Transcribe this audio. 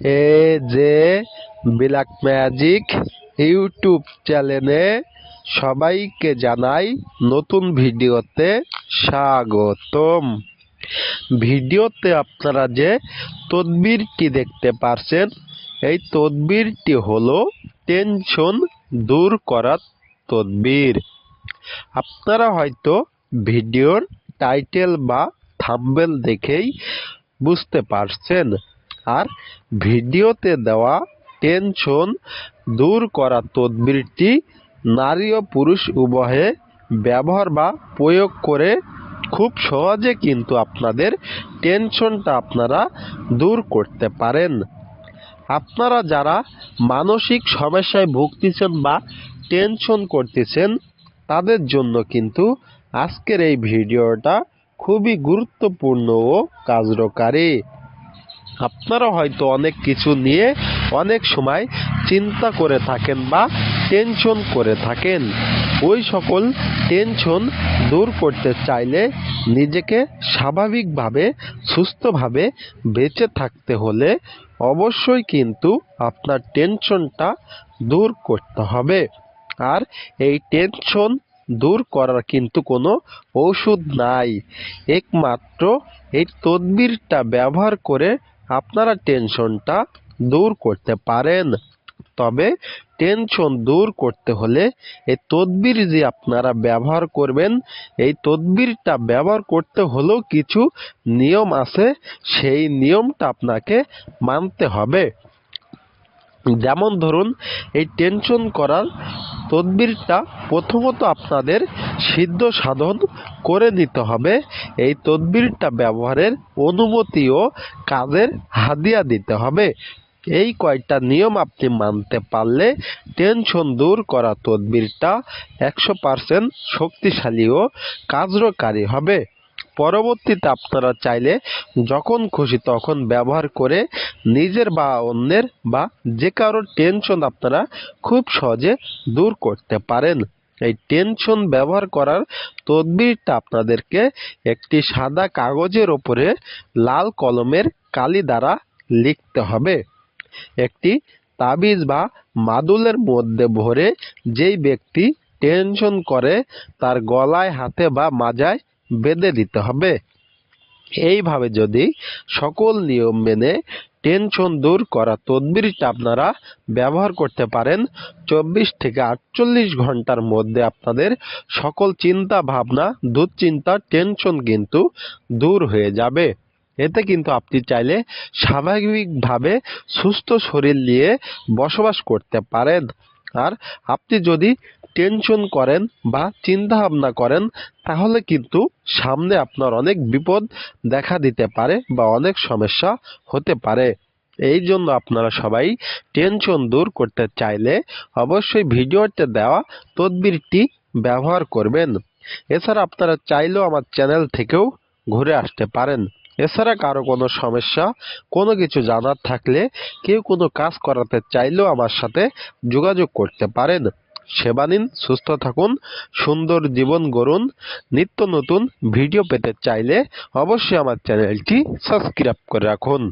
এ যে black magic YouTube চ্যানেলে সবাইকে জানাই নতুন ভিডিওতে স্বাগতম। ভিডিওতে আপনারা যে তদবিরটি দেখতে পারছেন, এই তদবিরটি হলো টেনশন দূর করার তদবির। আপনারা হয়তো ভিডিওর টাইটেল বা থাম্বনেল দেখেই বুঝতে পারছেন আর ভিডিওতে দেওয়া টেনশন দূর করা তদবিরটি নারী ও পুরুষ উভয়ে ব্যবহার বা প্রয়োগ করে খুব সহজে কিন্তু আপনাদের টেনশনটা আপনারা দূর করতে পারেন। আপনারা যারা মানসিক সমস্যায় ভুগতেছেন বা টেনশন করতেছেন, তাদের জন্য কিন্তু আজকের এই ভিডিওটা খুবই গুরুত্বপূর্ণ ও কার্যকারী। আপনারা হয়তো অনেক কিছু নিয়ে অনেক সময় চিন্তা করে থাকেন বা টেনশন করে থাকেন। ওই সকল টেনশন দূর করতে চাইলে নিজেকে স্বাভাবিকভাবে, সুস্থভাবে বেঁচে থাকতে হলে অবশ্যই কিন্তু আপনার টেনশনটা দূর করতে হবে। আর এই টেনশন দূর করার কিন্তু কোনো ওষুধ নাই। একমাত্র এই তদবিরটা ব্যবহার করে আপনারা টেনশনটা দূর করতে পারেন। তবে টেনশন দূর করতে হলে এই তদবির যে আপনারা ব্যবহার করবেন, এই তদবিরটা ব্যবহার করতে হলেও কিছু নিয়ম আছে। সেই নিয়মটা আপনাকে মানতে হবে। যেমন ধরুন, এই টেনশন করার তদবিরটা প্রথমত আপনাদের সিদ্ধ সাধন করে নিতে হবে। এই তদবিরটা ব্যবহারের অনুমতি ও কাজের হাদিয়া দিতে হবে। এই কয়টা নিয়ম আপনি মানতে পারলে টেনশন দূর করা তদবিরটা একশো পার্সেন্ট শক্তিশালী ও কার্যকারী হবে। পরবর্তীতে আপনারা চাইলে যখন খুশি তখন ব্যবহার করে নিজের বা অন্যের বা যে কারোর টেনশন আপনারা খুব সহজে দূর করতে পারেন। এই টেনশন ব্যবহার করার তদবিরটা আপনাদেরকে একটি সাদা কাগজের ওপরে লাল কলমের কালি দ্বারা লিখতে হবে। একটি তাবিজ বা মাদুলের মধ্যে ভরে যেই ব্যক্তি টেনশন করে তার গলায়, হাতে বা মাজায় বেঁধে দিতে হবে। এইভাবে যদি সকল নিয়ম মেনে টেনশন দূর করা তদবিরটা আপনারা ব্যবহার করতে পারেন। চব্বিশ থেকে আটচল্লিশ ঘণ্টার মধ্যে আপনাদের সকল চিন্তা ভাবনা, দুশ্চিন্তা, টেনশন কিন্তু দূর হয়ে যাবে। এতে কিন্তু আপনি চাইলে স্বাভাবিকভাবে সুস্থ শরীর নিয়ে বসবাস করতে পারেন। আর আপনি যদি টেনশন করেন বা চিন্তা ভাবনা করেন, তাহলে কিন্তু সামনে আপনার অনেক বিপদ দেখা দিতে পারে বা অনেক সমস্যা হতে পারে। এই জন্য আপনারা সবাই টেনশন দূর করতে চাইলে অবশ্যই ভিডিওতে দেওয়া তদবিরটি ব্যবহার করবেন। এছাড়া আপনারা চাইলেও আমার চ্যানেল থেকেও ঘুরে আসতে পারেন। এছাড়া কারও কোনো সমস্যা, কোনো কিছু জানার থাকলে কেউ কোনো কাজ করাতে চাইলেও আমার সাথে যোগাযোগ করতে পারেন। সেবা নিন, সুস্থ থাকুন, সুন্দর জীবন গড়ুন, নিত্য নতুন ভিডিও পেতে চাইলে অবশ্যই আমার চ্যানেলটি সাবস্ক্রাইব করে রাখুন।